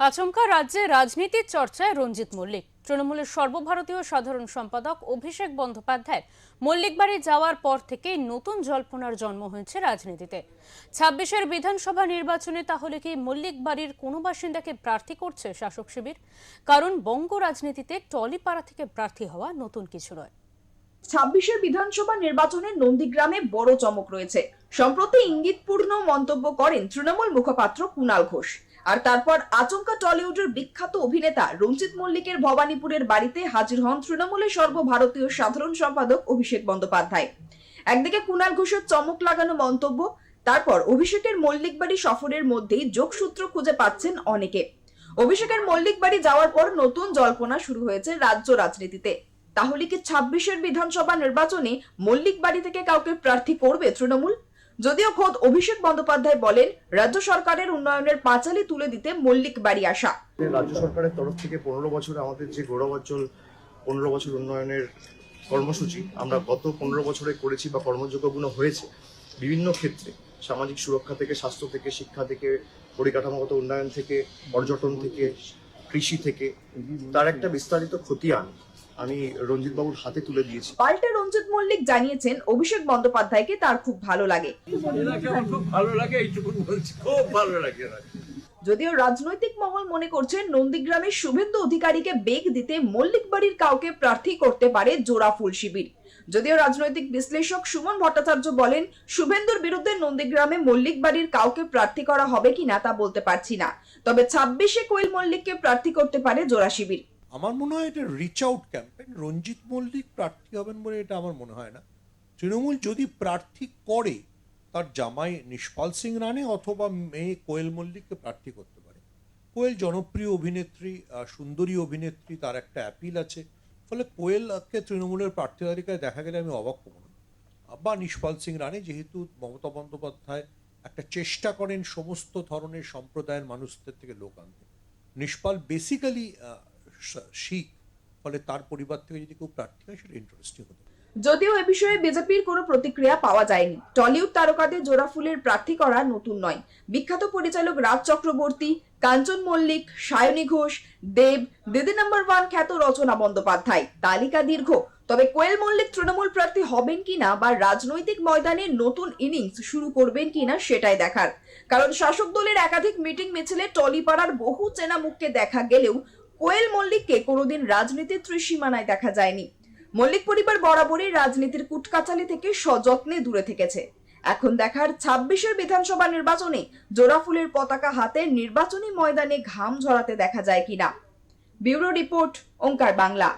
আচমকা রাজ্যে রাজনীতির চর্চায় রঞ্জিত মল্লিক। তৃণমূলের সর্বভারতীয় সাধারণ সম্পাদক অভিষেক বন্দ্যোপাধ্যায় মল্লিক বাড়ি যাওয়ার পর থেকেই নতুন জল্পনার জন্ম হয়েছে রাজনীতিতে। ছাব্বিশের বিধানসভা নির্বাচনে তাহলে কি মল্লিক বাড়ির কোনো বাসিন্দাকে প্রার্থী করছে শাসক শিবির? কারণ বঙ্গ রাজনীতিতে টলিপাড়া থেকে প্রার্থী হওয়া নতুন কিছু নয়। ছাব্বিশের বিধানসভা নির্বাচনে নন্দীগ্রামে বড় চমক রয়েছে। সম্প্রতি ইঙ্গিতপূর্ণ মন্তব্য করেন তৃণমূল মুখপাত্র কুণাল ঘোষ। আর তারপর আচমকা টলিউডের বিখ্যাত অভিনেতা রঞ্জিত মল্লিকের ভবানীপুরের বাড়িতে হাজির হন তৃণমূলের সর্বভারতীয় সাধারণ সম্পাদক অভিষেক বন্দ্যোপাধ্যায়। একদিকে কুণাল ঘোষের চমক লাগানো মন্তব্য, তারপর অভিষেকের মল্লিক বাড়ি সফরের মধ্যেই যোগসূত্র খুঁজে পাচ্ছেন অনেকে। অভিষেকের মল্লিক বাড়ি যাওয়ার পর নতুন জল্পনা শুরু হয়েছে রাজ্য রাজনীতিতে। তাহলে কি ছাব্বিশের বিধানসভা নির্বাচনে মল্লিক বাড়ি থেকে কাউকে প্রার্থী করবে তৃণমূল? যদিও খোদ অভিষেক বন্দ্যোপাধ্যায় বলেন, রাজ্য সরকারের উন্নয়নের পাঁচালি তুলে দিতে মল্লিক বাড়ি আসা রাজ্য সরকারের তরফ থেকে পনেরো বছরে আমাদের যে গৌরবাঞ্চল পনেরো বছর উন্নয়নের কর্মসূচি আমরা গত পনেরো বছরে করেছি বা কর্মযোগ্যগুলো হয়েছে বিভিন্ন ক্ষেত্রে। সামাজিক সুরক্ষা থেকে, স্বাস্থ্য থেকে, শিক্ষা থেকে, পরিকাঠামোগত উন্নয়ন থেকে, পর্যটন থেকে, কৃষি থেকে, তার একটা বিস্তারিত খতিয়ান। আমি রঞ্জিত বাবুর হাতে তুলে দিয়েছি। পাল্টে রঞ্জিত মল্লিক জানিয়েছেন অভিষেক বন্দ্যোপাধ্যায়কে তার খুব ভালো লাগে। খুব ভালো লাগে এইটুকু বলছি খুব ভালো লাগে যদিও রাজনৈতিক মহল মনে করছেন নন্দীগ্রামের শুভেন্দু অধিকারীকে বেগ দিতে মল্লিক বাড়ির কাউকে প্রার্থী করতে পারে জোড়া ফুল শিবির। যদিও রাজনৈতিক বিশ্লেষক সুমন ভট্টাচার্য বলেন শুভেন্দুর বিরুদ্ধে নন্দীগ্রামে মল্লিক বাড়ির কাউকে প্রার্থী করা হবে কিনা তা বলতে পারছি না। তবে ছাব্বিশে কোয়েল মল্লিককে প্রার্থী করতে পারে জোড়া শিবির। আমার মনে হয় এটা reach out campaign Ranjit Mallick প্রার্থী হবেন বলে এটা আমার মনে হয় না। তৃণমূল যদি প্রার্থী করে, তার জামাই নিষ্পাল সিং রানে অথবা মেয়ে কোয়েল মল্লিককে প্রার্থী করতে পারে। কোয়েল জনপ্রিয় অভিনেত্রী সুন্দরী অভিনেত্রী, তার একটা অ্যাপিল আছে। ফলে কোয়েলকে তৃণমূলের প্রার্থী তালিকায় দেখা গেলে আমি অবাক হব না। বা নিষ্পাল সিং রানে যেহেতু মমতা বন্দ্যোপাধ্যায় একটা চেষ্টা করেন সমস্ত ধরনের সম্প্রদায়ের মানুষদের থেকে লোক আনতে। নিষ্পাল বেসিক্যালি শিখ ফলে তার পরিবার থেকে যদি কেউ প্রার্থী হয়, সেটা ইন্টারেস্টিং হতে যদিও এ বিষয়ে বিজেপির কোনো প্রতিক্রিয়া পাওয়া যায়নি। টলিউড তারকাদের জোড়া ফুলের প্রার্থী করা নতুন নয়। বিখ্যাত পরিচালক রাজ চক্রবর্তী, কাঞ্চন মল্লিক, সায়নী ঘোষ, দেব, দিদি নাম্বার ওয়ান খ্যাত রচনা বন্দ্যোপাধ্যায়। তালিকা দীর্ঘ। তবে কোয়েল মল্লিক তৃণমূল প্রার্থী হবেন কিনা বা রাজনৈতিক ময়দানে নতুন ইনিংস শুরু করবেন কিনা সেটাই দেখার। কারণ শাসক দলের একাধিক মিটিং মিছিলে টলিপাড়ার বহু চেনা মুখকে দেখা গেলেও কোয়েল মল্লিককে কোনোদিন রাজনীতির ত্রিসীমানায় দেখা যায়নি। মল্লিক পরিবার বরাবরই রাজনীতির কুটকাচালি থেকে সযত্নে দূরে থেকেছে। এখন দেখার ছাব্বিশের বিধানসভা নির্বাচনে জোড়াফুলের পতাকা হাতে নির্বাচনী ময়দানে ঘাম ঝরাতে দেখা যায় কিনা। Bureau report Onkar Bangla.